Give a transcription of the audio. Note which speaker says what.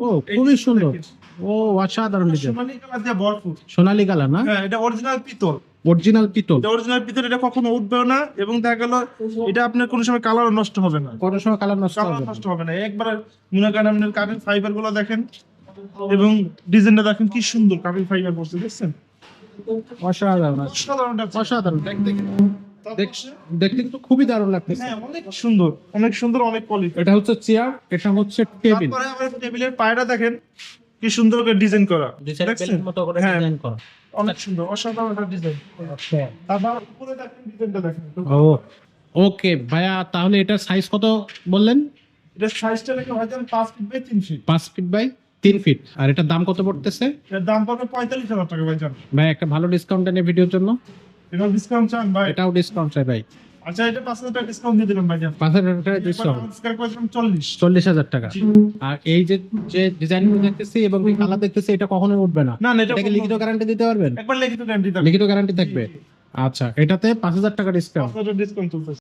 Speaker 1: ও খুবই সুন্দর। ও অসাধারণ ডিজাইন।
Speaker 2: সোনালী কালার দিয়ে ভরপুর।
Speaker 1: সোনালী কালার না?
Speaker 2: হ্যাঁ এটা অরিজিনাল পিতল।
Speaker 1: অরিজিনাল পিতল।
Speaker 2: অরিজিনাল পিতল এটা কখনো উঠবেও না এবং দেখা গেল এটা আপনার কোনো সময় কালার নষ্ট হবে না।
Speaker 1: কত সময় কালার নষ্ট হবে
Speaker 2: নষ্ট হবে না। একবার মনে করেন আপনার ফাইবারগুলো দেখেন এবং ডিজাইনটা দেখেন কি সুন্দর কাঠের ফাইবার করছে দেখছেন?
Speaker 1: অসাধারণ
Speaker 2: অসাধারণ
Speaker 1: অসাধারণ দেখ- দেখতে কিন্তু খুবই দারুণ লাগতেছে।
Speaker 2: হ্যাঁ অনেক সুন্দর। অনেক সুন্দর অনেক কোয়ালিটি
Speaker 1: এটা হচ্ছে চেয়ার এটা হচ্ছে টেবিল
Speaker 2: তারপরে আমার টেবিলের পায়রা দেখেন কি সুন্দর করে ডিজাইন করা। দেখছেন?
Speaker 1: মতো করে
Speaker 2: হ্যাঁ।
Speaker 1: ডিজাইন করা।
Speaker 2: অনেক সুন্দর অসাধারণ একটা ডিজাইন তারপর উপরে দেখেন ডিজাইনটা দেখেন।
Speaker 1: ও ওকে ভাইয়া তাহলে এটা সাইজ কত বললেন?
Speaker 2: এটা সাইজটা রেখে হয়তো পাঁচ ফিট বাই তিন ফিট
Speaker 1: পাঁচ ফিট বাই তিন ফিট আর এটার দাম কত পড়তেছে?
Speaker 2: এর দাম পড়বে পঁয়তাল্লিশ হাজার টাকা ভাই জান।
Speaker 1: ভাই একটা ভালো ডিসকাউন্ট এনে ভিডিওর জন্য।
Speaker 2: এটা ডিসকাউন্ট চান ভাই?
Speaker 1: এটাও ডিসকাউন্ট চাই ভাই।
Speaker 2: আচ্ছা এটা পাঁচ হাজার টাকা ডিসকাউন্ট দিয়ে দিলাম ভাই
Speaker 1: পাঁচ হাজার টাকা ডিসকাউন্ট
Speaker 2: চল্লিশ।
Speaker 1: চল্লিশ হাজার টাকা। আর এই যে যে ডিজাইন দেখতেছি এবং কালার দেখতেছি এটা কখনোই উঠবে না।
Speaker 2: না এটা
Speaker 1: লিখিত গ্যারান্টি দিতে পারবেন?
Speaker 2: একবার লিখিত গ্যারান্টি থাকবে।
Speaker 1: লিখিত গ্যারান্টি থাকবে। আচ্ছা এটাতে পাঁচ হাজার টাকা ডিসকাউন্ট
Speaker 2: ডিসকাউন্ট চলতেছে।